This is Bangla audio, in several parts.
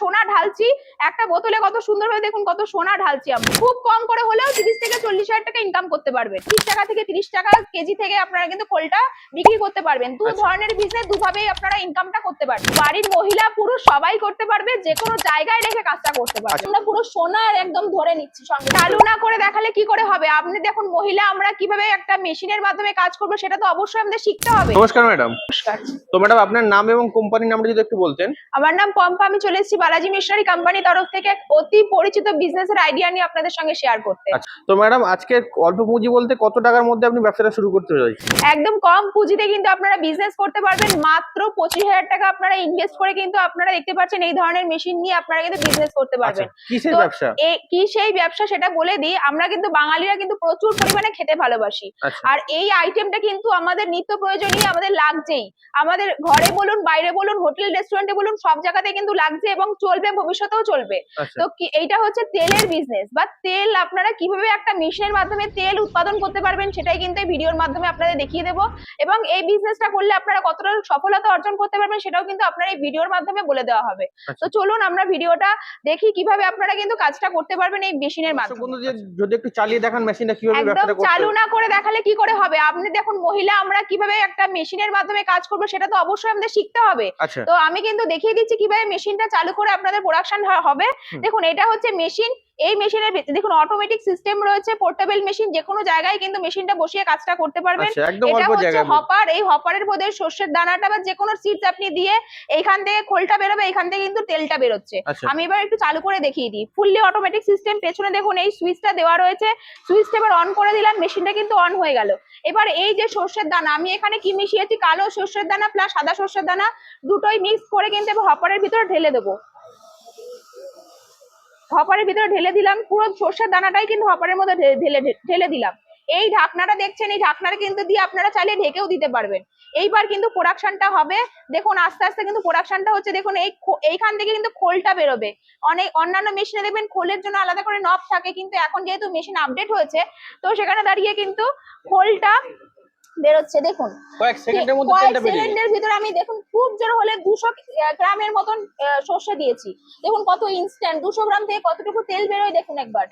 সোনা ঢালছি একটা বোতলে কত সুন্দরভাবে দেখুন কত সোনা ঢালছি আমরা। খুব কম করে হলেও তিরিশ থেকে চল্লিশ হাজার টাকা ইনকাম করতে পারবেন তিরিশ টাকা থেকে তিরিশ টাকা কেজি থেকে আপনারা কিন্তু খোলটা বিক্রি করতে পারবেন। দু আচ্ছা। ধরনের বিজনেস দুভাবেই আপনারা ইনকামটা করতে পারবেন। বাড়ির মহিলা পুরুষ সবাই করতে পারবে যে কোনো জায়গায় রেখে কাজটা করতে পারবে। আচ্ছা। আমরা পুরো সোনার একদম ধরে নিচ্ছি সঙ্গে। চালু না করে দেখালে কি করে হবে? আপনি দেখুন মহিলা আমরা কীভাবে একটা মেশিনের মাধ্যমে কাজ করব সেটা তো অবশ্যই আমাদের শিখতে হবে। নমস্কার ম্যাডাম। নমস্কার। তো ম্যাডাম আপনার নাম এবং কোম্পানির নামটা যদি একটু বলতেন। আমার নাম পম্পা আমি চলে এসেছি বালাজি মিশনারি কোম্পানি তরফ থেকে এক অতি পরিচিত বিজনেসের আইডিয়া নিয়ে আপনাদের সঙ্গে শেয়ার করতে। আচ্ছা তো ম্যাডাম আজকে অল্প পুঁজি বলতে কত টাকার মধ্যে আপনি ব্যবসাটা শুরু করতে চাইছেন? একদম কম পুঁজিতে কিন্তু আপনারা বিজনেস করতে পারবেন। মাত্র পঁচিশ হাজার টাকা আপনারা ইনভেস্ট করে কিন্তু আপনারা দেখতে পাচ্ছেন এই ধরনের মেশিন নিয়ে আপনারা কিন্তু বিজনেস করতে আচ্ছা পারবেন। কিসের ব্যবসা? এ কি সেই ব্যবসা সেটা বলে দিই। আমরা কিন্তু বাঙালিরা কিন্তু প্রচুর পরিমাণে খেতে ভালোবাসি। আচ্ছা। আর এই আইটেমটা কিন্তু আমাদের নিত্য প্রয়োজনীয় আমাদের লাগছেই। আমাদের ঘরে বলুন বাইরে বলুন হোটেল রেস্টুরেন্টে বলুন সব জায়গাতে কিন্তু লাগছে এবং চলবে ভবিষ্যতেও চলবে। আচ্ছা। তো এইটা হচ্ছে তেলের বিজনেস বা তেল আপনারা কীভাবে একটা মেশিনের মাধ্যমে তেল উৎপাদন করতে পারবেন সেটাই কিন্তু এই ভিডিওর মাধ্যমে আপনাদের দেখিয়ে দেবো। এবং এই বিজনেসটা করলে আপনারা কতটা সফলতা অর্জন করতে পারবেন সেটাও কিন্তু আপনার এই ভিডিওর মাধ্যমে বলে দেওয়া হবে। আচ্ছা। তো চলুন আমরা ভিডিওটা দেখি কীভাবে আপনারা কিন্তু কাজটা করতে পারবেন এই মেশিনের মাধ্যমে। যদি একটু চালিয়ে দেখান মেশিনটা কীভাবে একদম চালু না করে দেখালে কি করে হবে? আপনি দেখুন মহিলা আমরা কীভাবে একটা মেশিনের মাধ্যমে কাজ করব সেটা তো অবশ্যই আমাদের শিখতে হবে। আচ্ছা। তো আমি কিন্তু দেখিয়ে দিচ্ছি কীভাবে মেশিনটা চালু করে আপনাদের প্রোডাকশন হবে। দেখুন এটা হচ্ছে মেশিন এই মেশিনের দেখুন অটোমেটিক সিস্টেম রয়েছে পোর্টেবল মেশিন যে কোনো জায়গায় কিন্তু মেশিনটা বসিয়ে কাজটা করতে পারবেন। আচ্ছা এটা হচ্ছে হপার এই হপারের মধ্যে সর্ষের দানাটা বা যে কোনো সিডস আপনি দিয়ে এইখান থেকে খোলটা বেরোবে এখান থেকে কিন্তু তেলটা বেরোচ্ছে। আচ্ছা। আমি এবার একটু চালু করে দেখিয়ে দিই। ফুললি অটোমেটিক সিস্টেম পেছনে দেখুন এই সুইচটা দেওয়া রয়েছে। সুইচটা এবার অন করে দিলাম মেশিনটা কিন্তু অন হয়ে গেল। এবার এই যে সর্ষের দানা আমি এখানে কি মিশিয়েছি? কালো সর্ষের দানা প্লাস সাদা সর্ষের দানা দুটোই মিক্স করে কিন্তু এবার হপারের ভিতরে ঢেলে দেবো। হপারের ভিতরে ঢেলে দিলাম, পুরো সর্ষের দানাটাই কিন্তু হপারের মধ্যে ঢেলে ঢেলে দিলাম। এই ঢাকনাটা দেখছেন, এই ঢাকনাটা কিন্তু দিয়ে আপনারা চাইলে ঢেকেও দিতে পারবেন। এইবার কিন্তু প্রোডাকশনটা হবে। দেখুন, আস্তে আস্তে কিন্তু প্রোডাকশনটা হচ্ছে। দেখুন, এই এইখান থেকে কিন্তু খোলটা বেরোবে। অনেক অন্যান্য মেশিনে দেখবেন খোলের জন্য আলাদা করে নব থাকে, কিন্তু এখন যেহেতু মেশিন আপডেট হয়েছে, তো সেখানে দাঁড়িয়ে কিন্তু খোলটা বেরোচ্ছে দেখুন। কয়েক সেকেন্ডের মধ্যে তেলটা বেরিয়ে সেকেন্ডের ভিতরে আমি দেখুন খুব জোর হলে দুশো গ্রামের মতন সর্ষে দিয়েছি। দেখুন কত ইনস্ট্যান্ট দুশো গ্রাম থেকে কতটুকু তেল বেরোয় দেখুন একবার।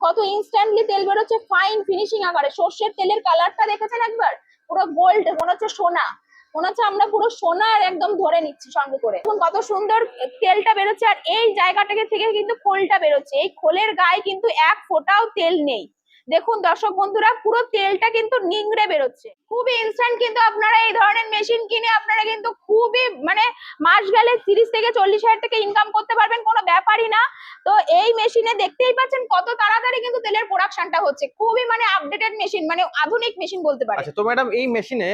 কত ইনস্ট্যান্টলি তেল বেরোচ্ছে ফাইন ফিনিশিং আকারে। সর্ষের তেলের কালারটা দেখেছেন একবার? পুরো গোল্ড মনে হচ্ছে সোনা। মনে হচ্ছে আমরা পুরো সোনার একদম ধরে নিচ্ছি সঙ্গে করে। দেখুন কত সুন্দর তেলটা বেরোচ্ছে আর এই জায়গাটাকে থেকে কিন্তু খোলটা বেরোচ্ছে। এই খোলের গায়ে কিন্তু এক ফোঁটাও তেল নেই। দেখুন দর্শক বন্ধুরা পুরো তেলটা কিন্তু নিংড়ে বেরোচ্ছে। খুবই ইনস্ট্যান্ট কিন্তু আপনারা এই ধরনের মেশিন কিনে আপনারা কিন্তু খুবই মানে মাস গেলে তিরিশ থেকে চল্লিশ হাজার টাকা ইনকাম করতে পারবেন কোনো ব্যাপারই না। তো এই মেশিনে দেখতেই পাচ্ছেন কত তাড়াতাড়ি কিন্তু তেলের প্রোডাকশনটা হচ্ছে। খুবই মানে আপডেটেড মেশিন মানে আধুনিক মেশিন বলতে পারে আচ্ছা তো ম্যাডাম এই মেশিনে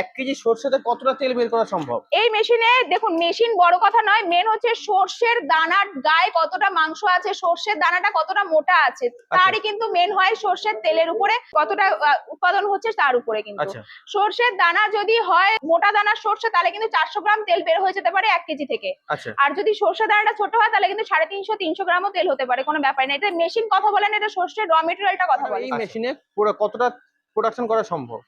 এক কেজি সর্ষেতে কতটা তেল বের করা সম্ভব? এই মেশিনে দেখুন মেশিন বড় কথা নয় মেন হচ্ছে সর্ষের দানার গায়ে কতটা মাংস আছে সর্ষের দানাটা কতটা মোটা আছে তারই কিন্তু মেন হয় সর্ষের তেলের উপরে কতটা উৎপাদন হচ্ছে তার উপরে কিন্তু। আচ্ছা। সর্ষের দানা যদি হয় মোটা দানার সর্ষে তাহলে কিন্তু চারশো গ্রাম তেল বের হয়ে যেতে পারে এক কেজি থেকে। আচ্ছা। আর যদি সর্ষে দানাটা ছোট হয় তাহলে কিন্তু সাড়ে তিনশো তিনশো গ্রামও তেল হতে পারে কোনো ব্যাপার না এটা মেশিন কথা বলেন এটা সর্ষের র মেটেরিয়ালটা কথা বলে এই মেশিনে পুরো কতটা প্রোডাকশন করা সম্ভব?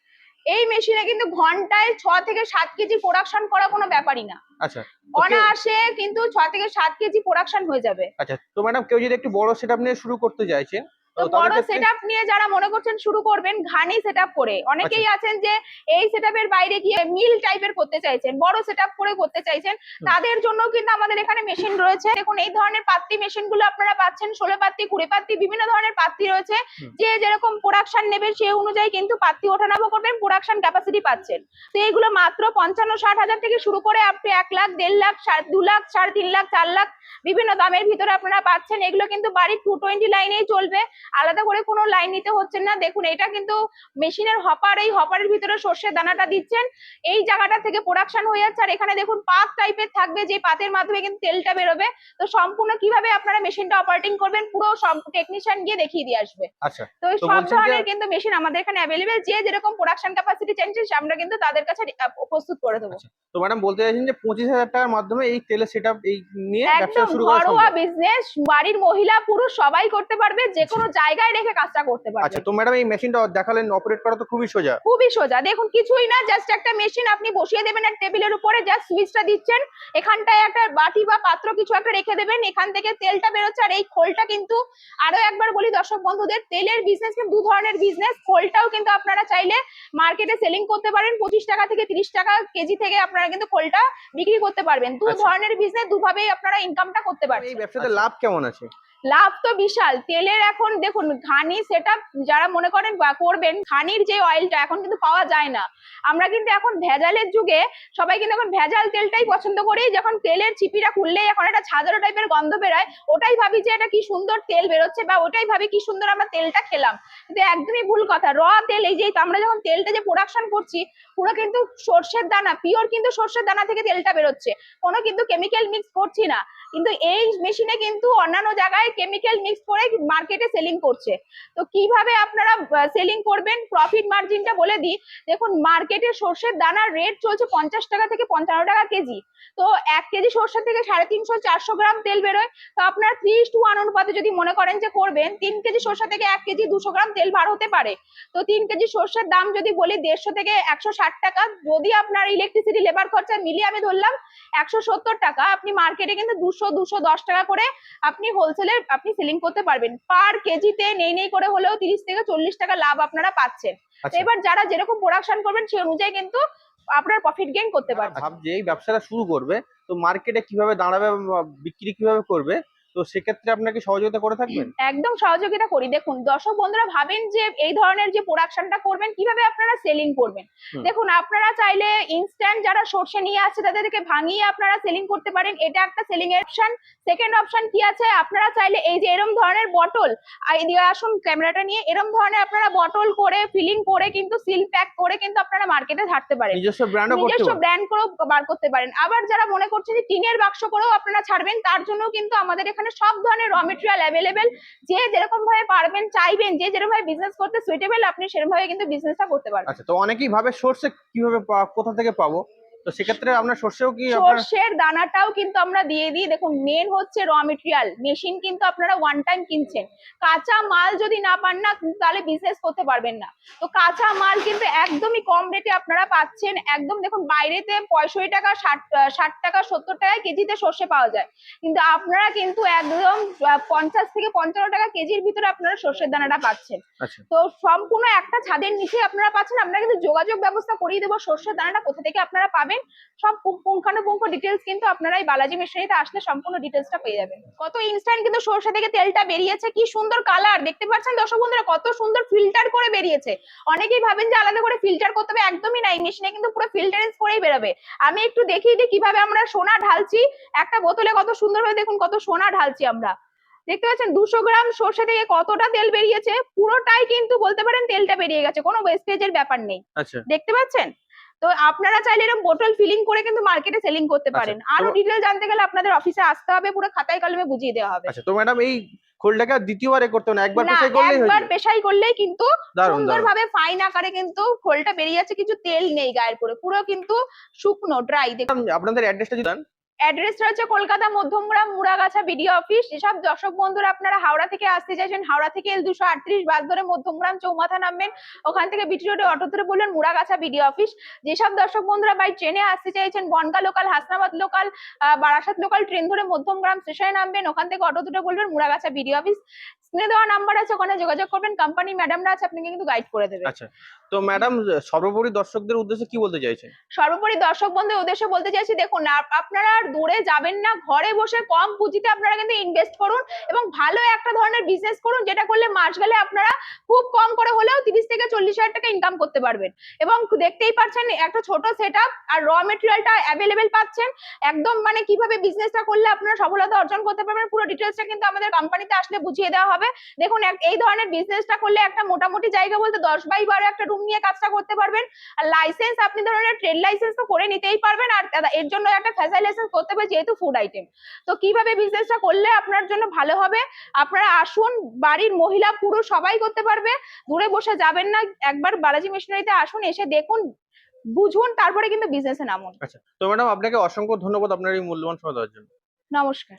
এই মেশিনে কিন্তু ঘন্টায় ছ থেকে সাত কেজি প্রোডাকশন করা কোনো ব্যাপারই না। আচ্ছা। অনায়াসে কিন্তু ছ থেকে সাত কেজি প্রোডাকশন হয়ে যাবে। আচ্ছা তো ম্যাডাম কেউ যদি একটু বড় সেটআপ নিয়ে শুরু করতে চাইছেন তো বড় সেটআপ নিয়ে যারা মনে করছেন শুরু করবেন ঘানি সেটআপ করে। অনেকেই আচ্ছা। আছেন যে এই সেটআপের বাইরে গিয়ে মিল টাইপের করতে চাইছেন বড় সেটআপ করে করতে চাইছেন। তাদের জন্য কিন্তু আমাদের এখানে মেশিন রয়েছে। দেখুন এই ধরনের পাত্তি মেশিনগুলো আপনারা পাচ্ছেন ষোলো পাত্তি কুড়ি পাত্তি বিভিন্ন ধরনের পাত্তি রয়েছে। যে যেরকম প্রোডাকশন নেবেন সেই অনুযায়ী কিন্তু পাত্তি ওঠানামা করবেন প্রোডাকশন ক্যাপাসিটি পাচ্ছেন। তো এইগুলো মাত্র পঞ্চান্ন ষাট হাজার থেকে শুরু করে আপনি এক লাখ দেড় লাখ দু লাখ সাড়ে তিন লাখ চার লাখ বিভিন্ন দামের ভিতরে আপনারা পাচ্ছেন। এগুলো কিন্তু বাড়ির টু টোয়েন্টি লাইনেই চলবে। আলাদা করে কোনো লাইন নিতে হচ্ছে না। দেখুন এটা কিন্তু মেশিনের হপার এই হপারের ভিতরে সর্ষের দানাটা দিচ্ছেন। এই জায়গাটা থেকে প্রোডাকশন হয়ে যাচ্ছে। আর এখানে দেখুন পাত টাইপের থাকবে যে পাতের মাধ্যমে কিন্তু তেলটা বেরোবে। তো সম্পূর্ণ কীভাবে আপনারা মেশিনটা অপারেটিং করবেন পুরো সব টেকনিশিয়ান গিয়ে দেখিয়ে দিয়ে আসবে। আচ্ছা তো এই সব ধরনের কিন্তু মেশিন আমাদের এখানে অ্যাভেলেবেল যে যেরকম প্রোডাকশন ক্যাপাসিটি চাইছেন আমরা কিন্তু তাদের কাছে প্রস্তুত করে দেবো। তো ম্যাডাম বলতে চাইছেন যে পঁচিশ হাজার টাকার মাধ্যমে এই তেলের সেটআপ এই নিয়ে ব্যবসা শুরু করা ঘরোয়া বিজনেস বাড়ির মহিলা পুরুষ সবাই করতে পারবে। যে কোনো জায়গায় রেখে কাজটা করতে পারবেন। আচ্ছা তো ম্যাডাম এই মেশিনটা দেখালেন অপারেট করা তো খুবই সোজা। খুবই সোজা। দেখুন কিছুই না জাস্ট একটা মেশিন আপনি বসিয়ে দেবেন এক টেবিলের উপরে জাস্ট সুইচটা দিচ্ছেন। এখানটায় একটা বাটি বা পাত্র কিছু একটা রেখে দেবেন। এখান থেকে তেলটা বেরোচ্ছে আর এই খোলটা কিন্তু আরও একবার বলি দর্শক বন্ধুদের তেলের বিজনেস কিন্তু দু ধরনের বিজনেস খোলটাও কিন্তু আপনারা চাইলে মার্কেটে সেলিং করতে পারেন। পঁচিশ টাকা থেকে তিরিশ টাকা কেজি থেকে আপনারা কিন্তু খোলটা বিক্রি করতে পারবেন। দু আচ্ছা। ধরনের বিজনেস দুভাবেই আপনারা ইনকামটা করতে পারবেন এই ব্যবসাতে লাভ কেমন আছে? লাভ তো বিশাল। তেলের এখন দেখুন, ঘানি সেটা যারা মনে করেন বা করবেন, ঘানির যে অয়েলটা এখন কিন্তু পাওয়া যায় না। আমরা কিন্তু এখন ভেজালের যুগে সবাই কিন্তু এখন ভেজাল তেলটাই পছন্দ করি যখন তেলের চিপিটা খুললেই এখন একটা ছাদরো টাইপের গন্ধ বেরোয়, ওটাই ভাবি যে এটা কি সুন্দর তেল বেরোচ্ছে বা ওটাই ভাবি কি সুন্দর আমরা তেলটা খেলাম। কিন্তু একদমই ভুল কথা র তেল এই যে আমরা যখন তেলটা যে প্রোডাকশন করছি, পুরো কিন্তু সর্ষের দানা পিওর কিন্তু সর্ষের দানা থেকে তেলটা বেরোচ্ছে। কোনো কিন্তু কেমিক্যাল মিক্স করছি না। কিন্তু এই মেশিনে কিন্তু অন্যান্য জায়গায় কেমিক্যাল মিক্স করে মার্কেটে সেলিং করছে। তো কীভাবে আপনারা সেলিং করবেন? প্রফিট মার্জিনটা বলে দিই। দেখুন মার্কেটে সর্ষের দানার রেট চলছে পঞ্চাশ টাকা থেকে পঞ্চান্ন টাকা কেজি। তো এক কেজি সর্ষে থেকে সাড়ে তিনশো, চারশো গ্রাম তেল বেরোয়। তো আপনার থ্রি টু ওয়ান অনুপাতে যদি মনে করেন যে করবেন, তিন কেজি সর্ষে থেকে এক কেজি দুশো গ্রাম তেল বার হতে পারে। তো তিন কেজি সর্ষের দাম যদি বলি, দেড়শো থেকে একশো ষাট টাকা। যদি আপনার ইলেকট্রিসিটি লেবার খরচা মিলিয়ে আমি ধরলাম, একশো সত্তর টাকা, আপনি মার্কেটে কিন্তু দুশো দুশো দুশো দশ টাকা করে আপনি হোলসেলে আপনি সেলিং করতে পারবেন। পার কেজিতে নেই নেই করে হলেও তিরিশ থেকে চল্লিশ টাকা লাভ আপনারা পাচ্ছেন। আচ্ছা। এবার যারা যেরকম প্রোডাকশন করবেন সেই অনুযায়ী কিন্তু আপনার প্রফিট গেইন করতে পারবেন। ভাবছে এই ব্যবসাটা শুরু করবে তো মার্কেটে কীভাবে দাঁড়াবে বিক্রি কীভাবে করবে তো সেক্ষেত্রে আপনাকে সহযোগিতা করে থাকবেন? একদম সহযোগিতা করি। দেখুন দর্শক বন্ধুরা ভাবেন যে এই ধরনের যে প্রোডাকশনটা করবেন কীভাবে আপনারা সেলিং করবেন? দেখুন আপনারা চাইলে ইনস্ট্যান্ট যারা সর্ষে নিয়ে আসছে তাদেরকে ভাঙিয়ে আপনারা সেলিং করতে পারেন। এটা একটা সেলিং এর অপশন সেকেন্ড অপশন কি আছে? আপনারা চাইলে এই যে এরম ধরনের বটল আসুন ক্যামেরাটা নিয়ে এরম ধরনের আপনারা বটল করে ফিলিং করে কিন্তু সিল প্যাক করে কিন্তু আপনারা মার্কেটে ছাড়তে পারেন। নিজস্ব ব্র্যান্ডও করতে নিজস্ব ব্র্যান্ড করেও বার করতে পারেন। আবার যারা মনে করছেন যে টিনের বাক্স করেও আপনারা ছাড়বেন তার জন্য কিন্তু আমাদের এখানে সব ধরনের র মেটেরিয়াল অ্যাভেলেবেল যে যেরকম ভাবে পারবেন, চাইবেন, যে যেরকম ভাবে বিজনেস করতে সুইটেবল আপনি সেরকম ভাবে কিন্তু বিজনেসটা করতে পারবেন। আচ্ছা তো অনেকেই ভাবে সর্ষে কীভাবে কোথা থেকে পাবো? তো সেক্ষেত্রে আপনার সর্ষেও কি সর্ষের দানাটাও কিন্তু আমরা দিয়ে দিই। দেখুন মেন হচ্ছে র মেটেরিয়াল মেশিন কিন্তু আপনারা ওয়ান টাইম কিনছেন। কাঁচা মাল যদি না পান না তাহলে বিজনেস করতে পারবেন না। তো কাঁচা মাল কিন্তু একদমই কম রেটে আপনারা পাচ্ছেন। একদম দেখুন বাইরেতে পঁয়ষট্টি টাকা ষাট ষাট টাকা সত্তর টাকায় কেজিতে সর্ষে পাওয়া যায়। কিন্তু আপনারা কিন্তু একদম পঞ্চাশ থেকে পঞ্চান্ন টাকা কেজির ভিতরে আপনারা সর্ষের দানাটা পাচ্ছেন। আচ্ছা। তো সম্পূর্ণ একটা ছাদের নিচে আপনারা পাচ্ছেন। আমরা কিন্তু যোগাযোগ ব্যবস্থা করিয়ে দেবো। সর্ষের দানাটা কোথা থেকে আপনারা পাবেন? সব পুঙ্খানুপুঙ্খ ডিটেলস কিন্তু আপনারা এই বালাজি মেশিনারিতে আসলে সম্পূর্ণ ডিটেলসটা পেয়ে যাবেন। কত ইনস্ট্যান্ট কিন্তু সর্ষে থেকে তেলটা বেরিয়েছে কি সুন্দর কালার দেখতে পাচ্ছেন দর্শক বন্ধুরা কত সুন্দর ফিল্টার করে বেরিয়েছে। অনেকেই ভাবেন যে আলাদা করে ফিল্টার করতে হবে একদমই নাই মেশিনে কিন্তু পুরো ফিল্টারেন্স করেই বেরোবে। আমি একটু দেখিয়ে দিই কীভাবে আমরা সোনা ঢালছি। একটা বোতলে কত সুন্দর ভাবে দেখুন কত সোনা ঢালছি আমরা। দেখতে পাচ্ছেন দুশো গ্রাম সর্ষে থেকে কতটা তেল বেরিয়েছে পুরোটাই কিন্তু বলতে পারেন তেলটা বেরিয়ে গেছে কোনো ওয়েস্টেজের ব্যাপার নেই। আচ্ছা। দেখতে পাচ্ছেন? তো আপনারা চাইলে এরকম বোতল ফিলিং করে কিন্তু মার্কেটে সেলিং করতে আচ্ছা, পারেন। আরও ডিটেল জানতে গেলে আপনাদের অফিসে আসতে হবে পুরো খাতায় কলমে বুঝিয়ে দেওয়া হবে। আচ্ছা তো ম্যাডাম এই খোলটাকে আর দ্বিতীয়বার করতে না একবার পেশাই করলেই হয়ে একবার পেশাই করলেই কিন্তু সুন্দরভাবে সুন্দর ভাবে ফাইন আকারে কিন্তু খোলটা বেরিয়ে যাচ্ছে কিছু তেল নেই গায়ের পরে পুরো কিন্তু শুকনো ড্রাই দেখুন। আপনাদের অ্যাড্রেসটা যদি দেন। অ্যাড্রেসটা হচ্ছে কলকাতা, মধ্যমগ্রাম, মুড়াগাছা বিডিও অফিস যেসব দর্শক বন্ধুরা, আপনারা হাওড়া থেকে আসতে চাইছেন, হাওড়া থেকে এল দুশো আটত্রিশ বাস ধরে মধ্যমগ্রাম, চৌমাথা নামবেন। ওখান থেকে বিটি রোডে অটো ধরে বললেন মুড়াগাছা বিডিও অফিস যেসব দর্শক বন্ধুরা বাই ট্রেনে আসতে চাইছেন, Bangaon local Hasnabad local Barasat local train ধরে মধ্যমগ্রাম স্টেশনে নামবেন। ওখান থেকে অটো দুটো বলবেন মুড়াগাছা বিডিও অফিস স্ক্রিনে দেওয়া নাম্বার আছে ওখানে যোগাযোগ করবেন। কোম্পানি ম্যাডামরা আছে আপনাকে কিন্তু গাইড করে দেবে। আচ্ছা তো ম্যাডাম সর্বোপরি দর্শকদের উদ্দেশ্যে কি বলতে চাইছেন সর্বোপরি দর্শক বন্ধুর উদ্দেশ্যে বলতে চাইছি দেখুন আপ- আপনারা আর দূরে যাবেন না ঘরে বসে কম পুঁজিতে আপনারা কিন্তু ইনভেস্ট করুন এবং ভালো একটা ধরনের বিজনেস করুন যেটা করলে মাস গেলে আপনারা খুব কম করে হলেও তিরিশ থেকে চল্লিশ হাজার টাকা ইনকাম করতে পারবেন। এবং দেখতেই পাচ্ছেন একটা ছোট সেট আর র মেটেরিয়ালটা অ্যাভেলেবেল পাচ্ছেন। একদম মানে কীভাবে বিজনেসটা করলে আপনারা সফলতা অর্জন করতে পারবেন পুরো ডিটেলসটা কিন্তু আমাদের কোম্পানিতে আসলে বুঝিয়ে দেওয়া হবে। দেখুন এই ধরনের বিজনেসটা করলে একটা মোটামুটি জায়গা বলতে দশ বাই বারো একটা রুম নিয়ে কাজটা করতে পারবেন। আর লাইসেন্স আপনি ধরুন ট্রেড লাইসেন্স তো করে নিতেই পারবেন আর এর জন্য একটা ফ্যাসাই লাইসেন্স করতে হবে যেহেতু ফুড আইটেম তো কীভাবে বিজনেসটা করলে আপনার জন্য ভালো হবে? আপনারা আসুন বাড়ির মহিলা পুরুষ সবাই করতে পারবে। দূরে বসে যাবেন না একবার বালাজি মেশিনারিতে আসুন এসে দেখুন বুঝুন তারপরে কিন্তু বিজনেসে নামুন। আচ্ছা তো ম্যাডাম আপনাকে অসংখ্য ধন্যবাদ আপনার এই মূল্যবান সময় দেওয়ার জন্য। নমস্কার।